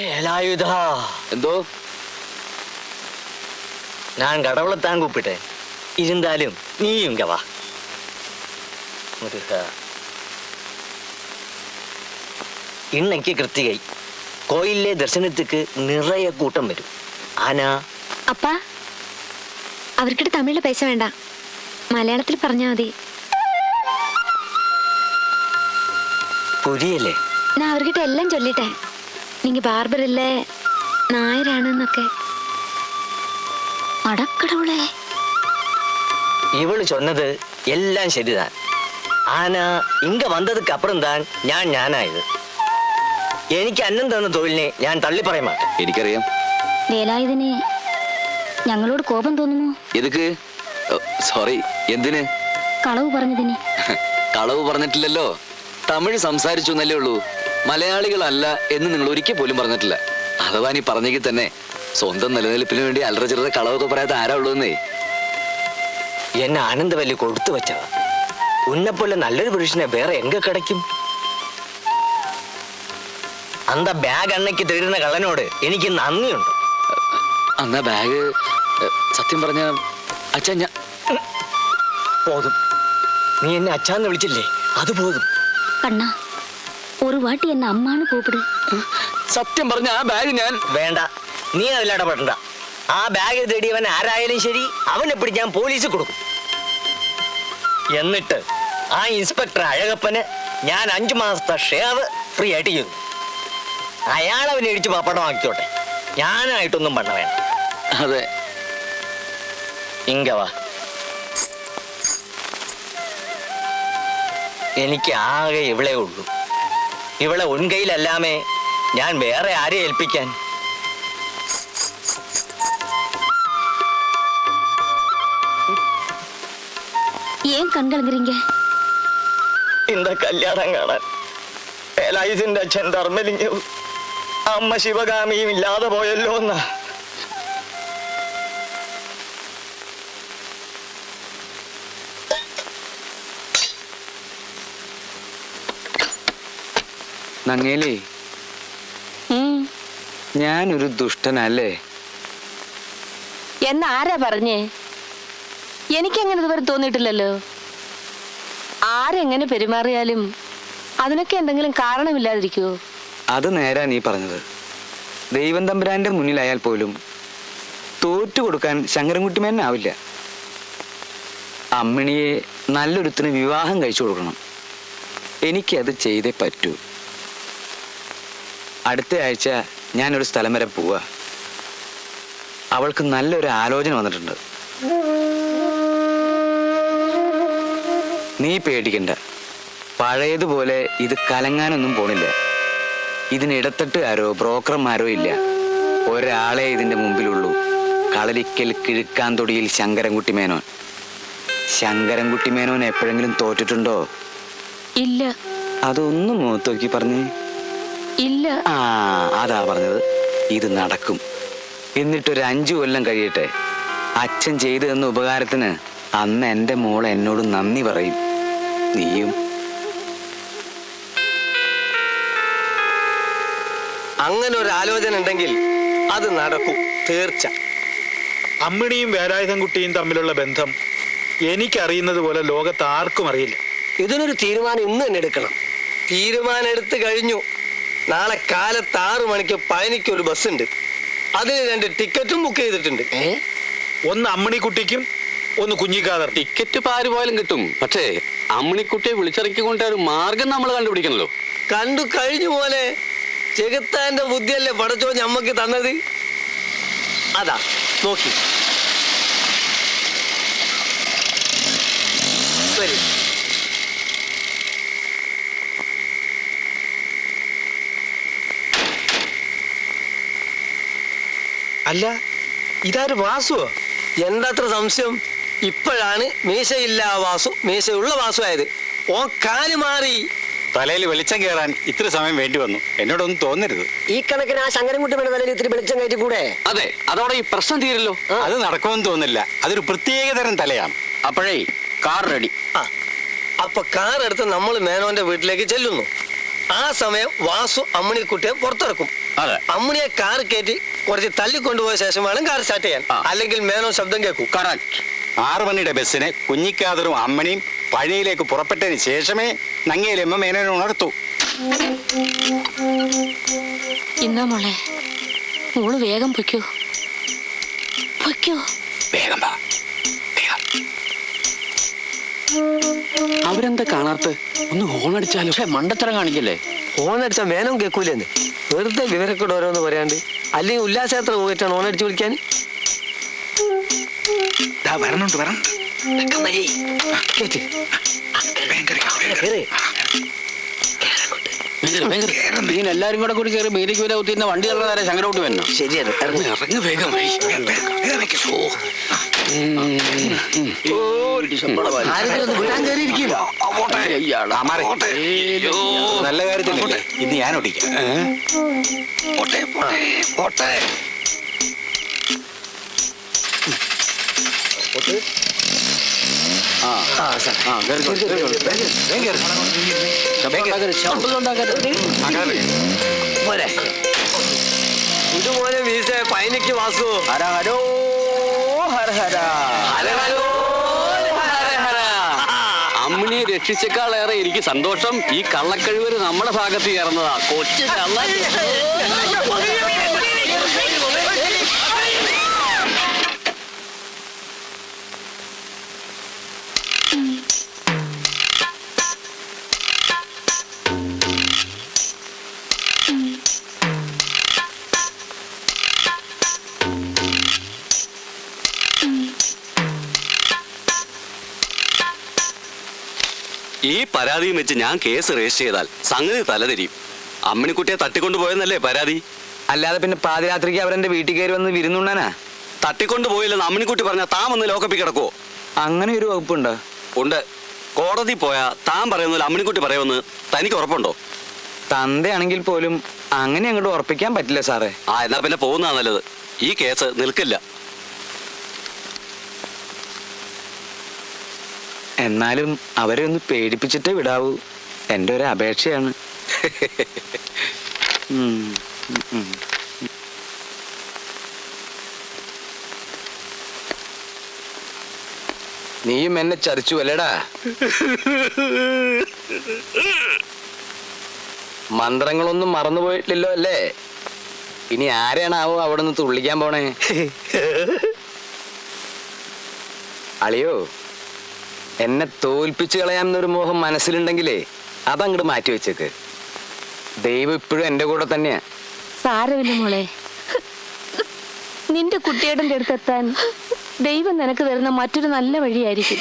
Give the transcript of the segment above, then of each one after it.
വേലായുധാ എന്തോ? ഞാൻ കടവളത്താൻ കൂപ്പിട്ടെ. ഇരുന്നാലും നീയും കവാ ഇണ്ണയ്ക്ക് കൃത്തികൈ കോയിലെ ദർശനത്തിക്ക് നിറയെ കൂട്ടം വരും. ആന. അപ്പാ അവർക്കിട്ട് തമിഴിൽ പൈസ വേണ്ട. മലയാളത്തിൽ പറഞ്ഞാൽ മതി. പുരിയല്ലേ? ഞാൻ അവർക്കിട്ട് എല്ലാം ചൊല്ലിട്ടേ. നീങ്ക ബാർബർ ഇല്ലേ നായരാണെന്നൊക്കെ അടക്കടവുളേ இவளு சொன்னது எல்லாம் சரிதான் ஆனா இங்க வந்ததுக்கு அப்புறம் தான் ഞാൻ ഞാനായത് എനിക്ക് അന്നം തന്ന തൊഴിലിനെ ഞാൻ തള്ളി പറയാൻ മാട്ടെ എനിക്കറിയാം വേലായുധന് ഞങ്ങളോട് കോപം തോന്നുന്നു എതുക്ക് സോറി എന്തിന് കളവ് പറഞ്ഞതിന് കളവ് പറഞ്ഞിട്ടില്ലല്ലോ തമിഴ് സംസാരിച്ചു എന്നല്ലേ ഉള്ളൂ മലയാളികളല്ല എന്ന് നിങ്ങൾ ഒരിക്കൽ പോലും പറഞ്ഞിട്ടില്ല. അഥവാ നീ പറഞ്ഞെങ്കിൽ തന്നെ സ്വന്തം നിലനിൽപ്പിന് വേണ്ടി അല്ലറ ചില്ലറ കളവൊക്കെ പറയാത്ത ആരാ ഉള്ളൂന്നേ എന്നെ ആനന്ദവല്ലി കൊടുത്തു വെച്ചതാ. ഉന്നെപ്പോലെ നല്ലൊരു പുരുഷനെ വേറെ എങ്ക കിടക്കും? അന്ത ബാഗ് അണ്ണയ്ക്ക് തരുന്ന കള്ളനോട് എനിക്ക് നന്ദിയുണ്ട്. അന്ന ബാഗ് സത്യം പറഞ്ഞ അച്ഛൻ ഞാൻ പോതും. നീ എന്നെ അച്ഛാന്ന് വിളിച്ചില്ലേ? അത് പോതും. കണ്ണ ഒരു വാട്ടി എന്നെ അമ്മാണ് കൂപ്പിട്. സത്യം പറഞ്ഞ ആ ബാഗ് ഞാൻ വേണ്ട. നീ അതിൽ ഇടപെടണ്ട. ആ ബാഗ് തേടിയവൻ ആരായാലും ശരി അവനെ പിടിക്കാൻ പോലീസ് കൊടുക്കും. എന്നിട്ട് ആ ഇൻസ്പെക്ടർ അഴകപ്പന് ഞാൻ അഞ്ചു മാസത്തെ ഷേവ് ഫ്രീ ആയിട്ട് ചെയ്തു. അയാൾ അവനെ ഇടിച്ച് പപ്പടമാക്കിയോട്ടെ ഞാനായിട്ടൊന്നും പണ വേണ്ട. അതെ. ഇങ്കവാ എനിക്ക് ആകെ ഇവിടെ ഉള്ളൂ. ഇവളെ ഉൻകൈയിലല്ലാമേ ഞാൻ വേറെ ആരെ ഏൽപ്പിക്കാൻ? കല്യാണം കാണാൻ അച്ഛൻ അമ്മ ശിവകാമിയും ഇല്ലാതെ പോയല്ലോ എന്നാ. നങ്ങേലേ. ഞാനൊരു ദുഷ്ടനല്ലേ? എന്ന് ആരാ പറഞ്ഞേ? എനിക്കങ്ങനെ ഇതുവരെ തോന്നിയിട്ടില്ലല്ലോ. ആരെങ്ങനെ പെരുമാറിയാലും അതിനൊക്കെ എന്തെങ്കിലും കാരണമില്ലാതിരിക്കുവോ അത് നേരാ നീ പറഞ്ഞത്. ദൈവം തമ്പുരാന്റെ മുന്നിലായാൽ പോലും തോറ്റു കൊടുക്കാൻ ശങ്കരൻകുട്ടിമേനാവില്ല അമ്മിണിയെ നല്ലൊരുത്തിന് വിവാഹം കഴിച്ചു കൊടുക്കണം. എനിക്കത് ചെയ്തേ പറ്റൂ. അടുത്ത ആഴ്ച ഞാനൊരു സ്ഥലം വരെ പോവാ. അവൾക്ക് നല്ലൊരു ആലോചന വന്നിട്ടുണ്ട്. നീ പേടിക്കണ്ട. പഴയതുപോലെ ഇത് കലങ്ങാനൊന്നും പോണില്ല. ഇതിനിടത്തിട്ട് ആരോ ബ്രോക്കർമാരോ ഇല്ല. ഒരാളെ ഇതിന്റെ മുമ്പിലുള്ളൂ. കളരിക്കൽ കിഴുക്കാന്തൊടിയിൽ ശങ്കരൻകുട്ടി മേനോൻ. ശങ്കരൻകുട്ടി മേനോൻ എപ്പോഴെങ്കിലും തോറ്റിട്ടുണ്ടോ? ഇല്ല. അതൊന്നും മുഖത്തോക്കി പറഞ്ഞേ. ഇല്ല. ആ അതാ പറഞ്ഞത്. ഇത് നടക്കും. എന്നിട്ടൊരു അഞ്ചു കൊല്ലം കഴിയട്ടെ. അച്ഛൻ ചെയ്തു തന്ന ഉപകാരത്തിന് അന്ന് എന്റെ മോൾ എന്നോട് നന്ദി പറയും. നീയും. അങ്ങനെ ഒരു ആലോചന ഉണ്ടെങ്കിൽ അത് നടക്കും. തീർച്ച. അമ്മിണിയും വേലായുധൻകുട്ടിയും തമ്മിലുള്ള ബന്ധം എനിക്കറിയുന്നത് പോലെ ലോകത്ത് ആർക്കും അറിയില്ല. ഇതിനൊരു തീരുമാനം ഇന്ന് തന്നെ എടുക്കണം. തീരുമാനം എടുത്തു കഴിഞ്ഞു. നാളെ കാലത്ത് ആറു മണിക്ക് പഴനിക്ക് ഒരു ബസ് ഉണ്ട് അതിന് രണ്ട് ടിക്കറ്റും ബുക്ക് ചെയ്തിട്ടുണ്ട്. ഒന്ന് അമ്മണിക്കുട്ടിക്കും ഒന്ന് കുഞ്ഞിക്കാതർ. ടിക്കറ്റ് ഇപ്പൊ ആര് പോയാലും കിട്ടും. പക്ഷേ അമ്മണിക്കുട്ടിയെ വിളിച്ചിറക്കി കൊണ്ട് ഒരു മാർഗം നമ്മൾ കണ്ടുപിടിക്കണല്ലോ. കണ്ടു കഴിഞ്ഞു പോലെ ചെകുത്താന്റെ ബുദ്ധിയല്ലേ പടച്ചോ ഞമ്മക്ക് തന്നത്? അതാ നോക്കി വരൂ അല്ല ഇതാര് വാസുവോ എന്താത്ര സംശയം? ഇപ്പോഴാണ് മീശയില്ല വാസു മീശയുള്ള വാസു ആയത്. ഓ കാൽ മാറി. തലയിൽ വെളിച്ചം കയറാൻ ഇത്ര സമയം വേണ്ടി വന്നു. എന്നോടൊന്നും തോന്നരുത്. ഈ കണക്കിന് ആ ശങ്കരൻകുട്ടി വേണ്ട തലയിൽ ഇത്തിരി വെളിച്ചം കയറ്റി കൂടെ അതെ അതോടെ ഈ പ്രശ്നം തീരല്ലോ. അത് നടക്കുമെന്ന് തോന്നില്ല. അതൊരു പ്രത്യേക തരം തലയാണ്. അപ്പോഴേ കാർ റെഡി. ആ അപ്പൊ കാർ എടുത്ത് നമ്മൾ മേനോന്റെ വീട്ടിലേക്ക് ചെല്ലുന്നു. ആ സമയം വാസു അമ്മണിക്കുട്ടിയെ പുറത്തിറക്കും. അതെ. അമ്മുണിയെ കാർ കയറ്റി കുറച്ച് തള്ളിക്കൊണ്ടുപോയ ശേഷം വേണം കാർ സ്റ്റാർട്ട് ചെയ്യാൻ. അല്ലെങ്കിൽ മേനോ ശബ്ദം കേൾക്കൂ. കറക്റ്റ് ആറു മണിയുടെ ബസ്സിന് കുഞ്ഞിക്കാതറും അമ്മണിയും പഴയിലേക്ക് പുറപ്പെട്ടതിന് ശേഷമേ നങ്ങയിലമ്മ മേനോനെ ഉണർത്തു. ഇന്നാ മോളെ മോൾ വേഗം പൊയ്ക്കോ. പൊയ്ക്കോ. വേഗം. അവരെന്താ കാണാത്ത ഒന്ന് ഹോൺ അടിച്ചാലോ? പക്ഷെ മണ്ടത്തരം കാണിക്കല്ലേ? ഹോണടിച്ചാൽ അടിച്ചാൽ മേനം കേൾക്കൂലെന്ന്. വെറുതെ വിവരക്കൂടെ ഓരോന്ന് പറയാണ്ട്. അല്ലെങ്കിൽ ഉല്ലാസയാത്ര പോയിട്ടാണ് ഓൺ അടിച്ച് വിളിക്കാൻ വരണുണ്ട് വരണം. എല്ലാരും കൂടെ കൂടി കയറി മീനിക്ക് വരെ കുത്തിയിരുന്ന വണ്ടി നേരെ ശങ്കരോട്ട് വരണം ശരിയാണ്. ഇറങ്ങി. വേഗം. നല്ല കാര്യത്തിലല്ലേ? ഇന്ന് ഞാൻ പോട്ടെ പോട്ടെ പോട്ടെ. പോരെ ഇതുപോലെ വീസ പൈനക്ക് വാസു. ആരാ ഹര ഹര അമ്മിണിയെ രക്ഷിച്ചേക്കാളേറെ എനിക്ക് സന്തോഷം. ഈ കള്ളക്കഴിവര് നമ്മുടെ ഭാഗത്ത് ചേർന്നതാ. കൊച്ചു കള്ള പരാതിയും വെച്ച് ഞാൻ കേസ് രജിസ്റ്റർ ചെയ്താൽ സംഗതി തലതിരിയും. അമ്മിണിക്കുട്ടിയെ തട്ടിക്കൊണ്ടുപോയെന്നല്ലേ പരാതി? അല്ലാതെ പിന്നെ പാതിരാത്രിക്ക് അവരെന്റെ വീട്ടിൽ കയറി വന്ന് വിരുന്നുണ്ണാനാ? തട്ടിക്കൊണ്ടുപോയില്ലെന്ന് അമ്മിണിക്കുട്ടി പറഞ്ഞാൽ താൻ വന്ന് ലോക്കപ്പി കിടക്കുവോ? അങ്ങനെ ഒരു വകുപ്പുണ്ടോ? ഉണ്ട്. കോടതി പോയാ താൻ പറയുന്ന അമ്മിണിക്കുട്ടി പറയുമെന്ന് തനിക്ക് ഉറപ്പുണ്ടോ? തന്തയാണെങ്കിൽ പോലും അങ്ങനെ അങ്ങോട്ട് ഉറപ്പിക്കാൻ പറ്റില്ല സാറേ. ആ എന്നാ പിന്നെ പോകുന്നതാ നല്ലത്. ഈ കേസ് നിൽക്കില്ല. എന്നാലും അവരെ ഒന്ന് പേടിപ്പിച്ചിട്ടേ വിടാവൂ. എന്റെ ഒരു അപേക്ഷയാണ്. നീയും എന്നെ ചതിച്ചു അല്ലേടാ? മന്ത്രങ്ങളൊന്നും മറന്നുപോയിട്ടില്ലല്ലോ അല്ലേ? ഇനി ആരെയാണാവോ അവിടെ നിന്ന് തുള്ളിക്കാൻ പോണേ? അളിയോ എന്നെ തോൽപ്പിച്ചു കളയാമെന്നൊരു മോഹം മനസ്സിലുണ്ടെങ്കിലേ അതങ്ങോട്ട് മാറ്റി വെച്ചേക്ക്. ദൈവം ഇപ്പോഴും എന്റെ കൂടെ തന്നെയാ. സാരമില്ല മോളെ. നിന്റെ കുട്ടിയുടെ അടുത്തെത്താൻ ദൈവം നിനക്ക് തരുന്ന മറ്റൊരു നല്ല വഴിയായിരിക്കും.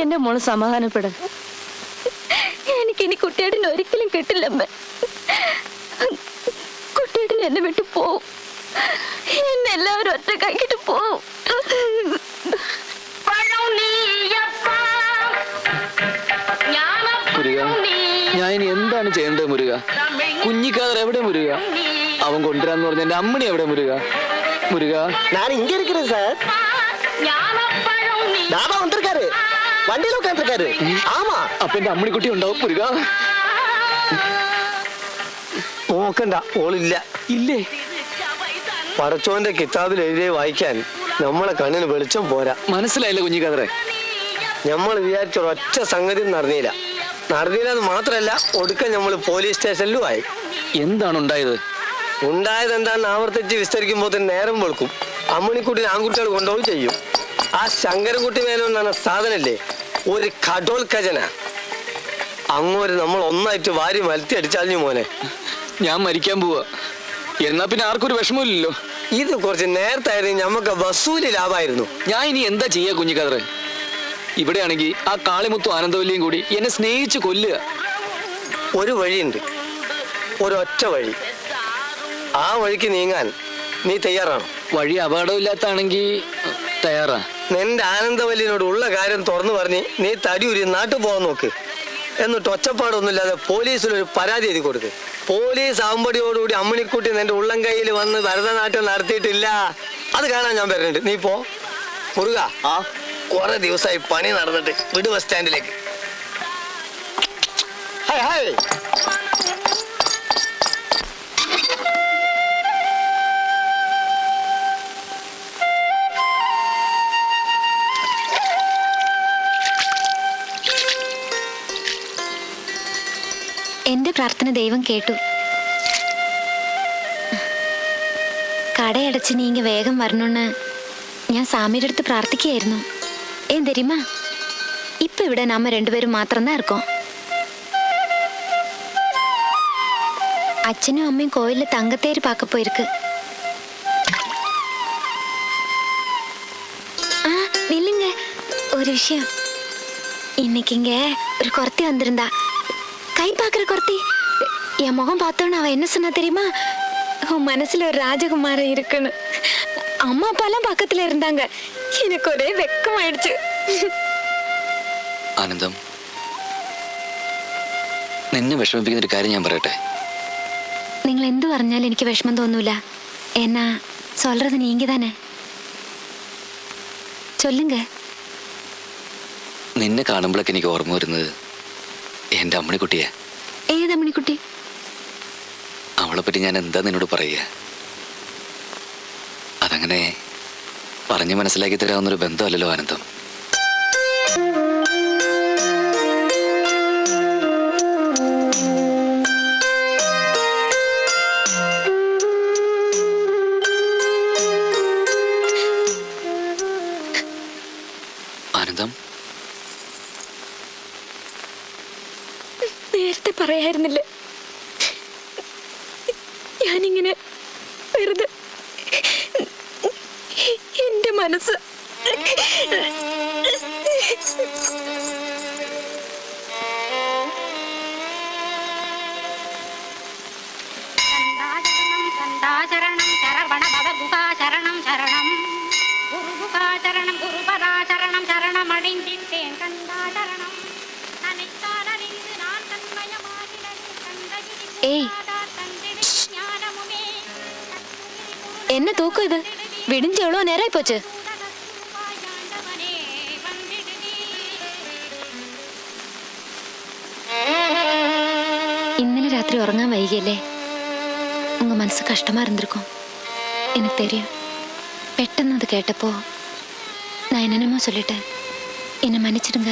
എന്റെ മോൾ സമാധാനപ്പെടും എനിക്കിനി കുട്ടിയുടെ ഒരിക്കലും കിട്ടില്ലമ്മ. കുട്ടിയുടെ എന്നെ വിട്ടു പോവും. എന്നെ എല്ലാവരും ഒറ്റക്കാക്കിട്ട് പോവും. ചെയ്യേണ്ടത് മുരുക കുഞ്ഞിക്കാതർ എവിടെ മുരുക അവൻ കൊണ്ടുവരാന്ന് പറഞ്ഞ എന്റെ അമ്മണി എവിടെ മുരുക മുരുക ഞാൻ ഇങ്ങ இருக்கிறேன் சார் தாபா வந்திருக்காரு வண்டியில உட்காந்துருக்காரு ஆமா അപ്പൊ എന്റെ അമ്മണിക്കുട്ടി ഉണ്ടാവും മുരുക നോക്കണ്ട ഓളില്ല ഇല്ലേ പടച്ചോന്റെ കിതാബിൽ എഴുതിയ വായിക്കാൻ നമ്മളെ കണ്ണിന് വെളിച്ചം പോരാ മനസ്സിലായില്ല കുഞ്ഞിക്കാതറെ നമ്മൾ വിചാരിച്ച ഒറ്റ സംഗതി നടന്നില്ല നടന്നില്ല എന്ന് മാത്രല്ല ഒടുക്കം നമ്മൾ പോലീസ് സ്റ്റേഷനിലും ആയി എന്താണ് ഉണ്ടായത് ഉണ്ടായത് എന്താണെന്ന് ആവർത്തിച്ച് വിസ്തരിക്കുമ്പോൾ തന്നെ നേരം വെളുക്കും. അമ്മണിക്കുട്ടി ആൺകുട്ടികൾ കൊണ്ടുപോയി ചെയ്യും. ആ ശങ്കരൻകുട്ടി മേനോൻ എന്ന് പറഞ്ഞ സാധനല്ലേ? ഒരു കടോൽ ഖജന. അങ്ങോട്ട് നമ്മൾ ഒന്നായിട്ട് വാരി മലത്തി അടിച്ചാഞ്ഞു മോനെ. ഞാൻ മരിക്കാൻ പോവാ. എന്നാ പിന്നെ ആർക്കൊരു വിഷമമില്ലല്ലോ ഇത് കുറച്ച് നേരത്തായിരുന്നു ഞമ്മക്ക് വസൂലി ലാഭമായിരുന്നു ഞാൻ ഇനി എന്താ ചെയ്യാ കുഞ്ഞിക്കാതറെ? ഇവിടെയാണെങ്കിൽ ആ കാളിമുത്തു ആനന്ദവല്ലിയും കൂടി എന്നെ സ്നേഹിച്ച് കൊല്ലുക. ഒരു വഴിയുണ്ട്. ഒരൊറ്റ വഴി. ആ വഴിക്ക് നീങ്ങാൻ നീ തയ്യാറാണ്? വഴി അപകടമില്ലാത്താണെങ്കിൽ തയ്യാറാ. നിന്റെ ആനന്ദവല്ലിനോട് ഉള്ള കാര്യം തുറന്നു പറഞ്ഞ് നീ തടിയൂരി നാട്ടിൽ പോകാൻ നോക്ക്. എന്നിട്ട് ഒച്ചപ്പാടൊന്നുമില്ലാതെ പോലീസിൽ ഒരു പരാതി എഴുതി കൊടുക്ക്. പോലീസ് ആമ്പടിയോടുകൂടി അമ്മണിക്കുട്ടി നിന്റെ ഉള്ളം കയ്യിൽ വന്ന് ഭരതനാട്യം നടത്തിയിട്ടില്ല. അത് കാണാൻ ഞാൻ വരുന്നുണ്ട്. നീ പോ. മുറുക. ആ. കുറെ ദിവസമായി പണി നടന്നിട്ട് വിട് ബസ് സ്റ്റാൻഡിലേക്ക്. എന്റെ പ്രാർത്ഥന ദൈവം കേട്ടു. കടയടച്ച് നീ ഇങ്ങ് വേഗം വരണമെന്ന് ഞാൻ സ്വാമിയുടെ അടുത്ത് പ്രാർത്ഥിക്കുകയായിരുന്നു. ഏൻ தெரியுமா ഇപ്പൊ ഇവിടെ നമ്മ രണ്ടുപേരും മാത്രം தான் இருக்கோம் அச்சனும் அம்மையும் கோயில்ல தங்கத்தேர் பார்க்க போயிருக்கு ஆ நில்லுங்க ஒரு விஷயம் இன்னைக்கு இங்க ஒரு குரத்தி வந்திருந்தா கை பார்க்குற குரத்தி என் முகம் பார்த்தோன்னு அவ என்ன சொன்னா தெரியுமா உன் மனசுல ஒரு ராஜகுமாரன் இருக்குன்னு அம்மா அப்பாலாம் பக்கத்துல இருந்தாங்க எனக்கு ஒரே வெக்கமாயிடுச்சு ആനന്ദം നിന്നെ വിഷമിപ്പിക്കുന്ന ഒരു കാര്യം ഞാൻ പറയട്ടെ നിങ്ങൾ എന്തു പറഞ്ഞാലും എനിക്ക് വിഷമം തോന്നൂല എന്നാ சொல்றது நீங்க தானே சொல்லுங்க നിന്നെ കാണുമ്പോഴൊക്കെ എനിക്ക് ഓർമ്മ വരുന്നത് എൻ്റെ അമ്മണിക്കുട്ടിയെ ഏതാ മണിക്കുട്ടി അവളെ പറ്റി ഞാൻ എന്താ നിന്നോട് പറയുക അതങ്ങനെ പറഞ്ഞു മനസ്സിലാക്കി തരാവുന്നൊരു ബന്ധമല്ലല്ലോ ആനന്ദം. മനസ്സ് ചരണം ചരവണ പദഗുഹാചരണം ചരണം ഗുരുഗുഹാചരണം ഗുരുപരാചരണം ചരണമണിഞ്ചിട്ടേൻ കണ്ടാചരണം എന്നെ തൂക്കും ഇത്. விடிஞ்ச எவ்வளோ நேரம் പോച്ച്. ഇന്നലെ രാത്രി ഉറങ്ങാൻ വൈകിയല്ലേ? ഉങ്ങ മനസ്സ് കഷ്ടമായിരുന്നിരിക്കും എനിക്ക് തരും. പെട്ടെന്ന് അത് കേട്ടപ്പോ നയനനമ്മ ചൊല്ലിട്ട് എന്നെ മനിച്ചിടുങ്ക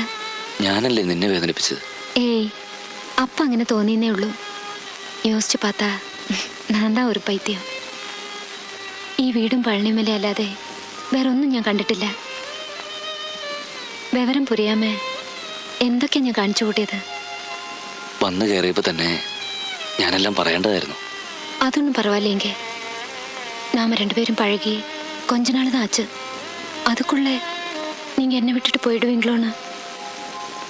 ഞാനല്ലേ നിന്നെ വേദനിപ്പിച്ചത്? ഏയ് അപ്പ അങ്ങനെ തോന്നിയെന്നേ ഉള്ളൂ. യോസിച്ച് പാത്താ നാന്താ ഒരു പൈത്യം. ഈ വീടും പഴനിമല അല്ലാതെ വേറൊന്നും ഞാൻ കണ്ടിട്ടില്ല വിവരം പുരിയാമേ എന്തൊക്കെയാ ഞാൻ കാണിച്ചു കൂട്ടിയത് വന്നു കയറിയപ്പോൾ തന്നെ ഞാനെല്ലാം പറയേണ്ടതായിരുന്നു അതൊന്നും പരവായില്ലേങ്ക നാമ രണ്ടുപേരും പഴകി கொஞ்ச நாள் தான் ஆச்சு அதுக்குள்ள நீங்க என்னை விட்டுட்டு போயிடுவீங்களோன்னு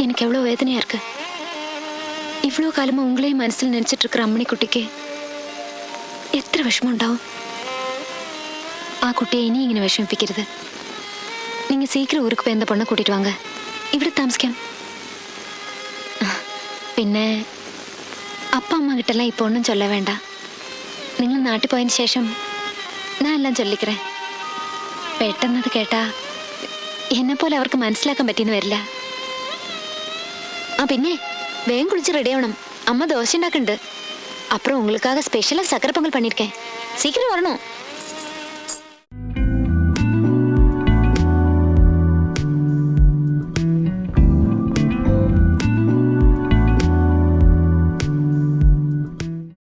எனக்கு எவ்வளோ வேதனையா இருக்கு இவ்வளோ காலமா உங்களையும் மனசில் நினைச்சிட்டு இருக்கிற அம்மணி குட்டிக்கு എത്ര വിഷമം ഉണ്ടാവും ആ കുട്ടിയെ ഇനി ഇങ്ങനെ വിഷമിപ്പിക്കരുത്. നിങ്ങൾ സീക്കിരം ഊർക്ക് എന്താ പൊണ്ണ കൂട്ടിയിട്ട് വാങ്ങുക? ഇവിടെ താമസിക്കാം. പിന്നെ അപ്പ അമ്മ കിട്ടല്ല ഇപ്പോൾ ഒന്നും ചൊല്ല വേണ്ട. നിങ്ങൾ നാട്ടിൽ പോയതിന് ശേഷം ഞാൻ എല്ലാം ചൊല്ലിക്കറേ. പെട്ടെന്നത് കേട്ടാ എന്നെ പോലെ അവർക്ക് മനസ്സിലാക്കാൻ പറ്റിയെന്ന് വരില്ല. ആ പിന്നെ വേഗം കുളിച്ച് റെഡി ആവണം. അമ്മ ദോശ ഉണ്ടാക്കുന്നുണ്ട്. അപ്പുറം ഉങ്ങൾക്കാകെ സ്പെഷ്യലായി സക്കരപ്പൊങ്കൽ പണിയിരിക്കേ സീക്രം വരണോ?